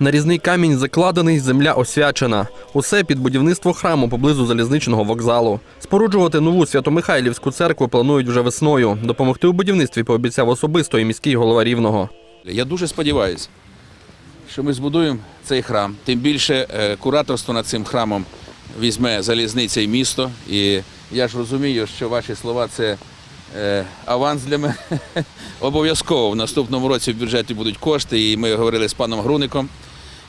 Нарізний камінь закладений, земля освячена. Усе під будівництво храму поблизу залізничного вокзалу. Споруджувати нову Свято-Михайлівську церкву планують вже весною. Допомогти у будівництві пообіцяв особисто і міський голова Рівного. Я дуже сподіваюся, що ми збудуємо цей храм. Тим більше е, кураторство над цим храмом візьме залізниця і місто. І я ж розумію, що ваші слова це аванс для мене. Обов'язково в наступному році в бюджеті будуть кошти. І ми говорили з паном Груником.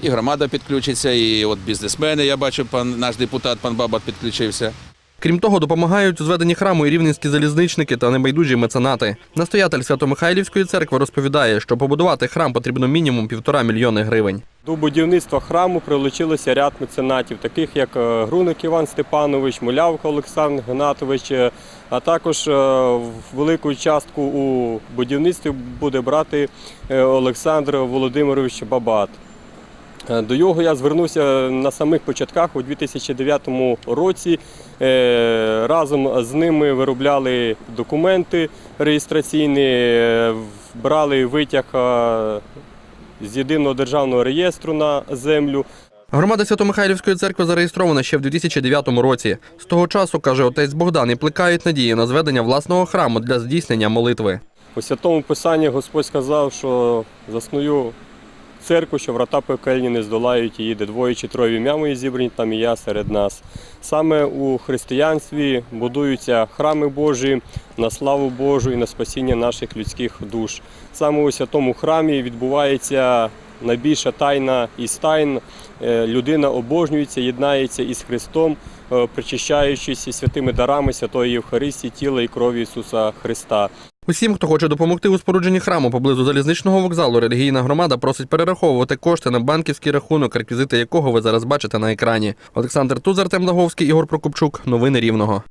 І громада підключиться, і от бізнесмени, я бачу, пан наш депутат, пан Бабак підключився. Крім того, допомагають у зведенні храму і рівненські залізничники та небайдужі меценати. Настоятель Свято-Михайлівської церкви розповідає, що побудувати храм потрібно мінімум півтора мільйони гривень. До будівництва храму прилучилося ряд меценатів, таких як е, Груник Іван Степанович, Мулявка Олександр Гнатович, е, а також е, велику частку у будівництві буде брати Олександр Володимирович Бабат. До його я звернувся на самих початках у 2009 році. Разом з ними виробляли документи реєстраційні, брали витяг з єдиного державного реєстру на землю. Громада Свято-Михайлівської церкви зареєстрована ще в 2009 році. З того часу, каже отець Богдан, і плекають надії на зведення власного храму для здійснення молитви. У святому писанні Господь сказав, що засную церкву, що врата пекельні не здолають її, де двоє чи троє ім'я мої зібрані, там і я серед нас. Саме у християнстві будуються храми Божі на славу Божу і на спасіння наших людських душ. Саме у святому храмі відбувається найбільша тайна із тайн. Е, Людина обожнюється, єднається із Христом, е, причащаючись святими дарами Святої Євхаристії, тіла і крові Ісуса Христа. Усім, хто хоче допомогти у спорудженні храму поблизу залізничного вокзалу, релігійна громада просить перераховувати кошти на банківський рахунок, реквізити якого ви зараз бачите на екрані. Олександр Туз, Артем Лаговський, Ігор Прокопчук. Новини Рівного.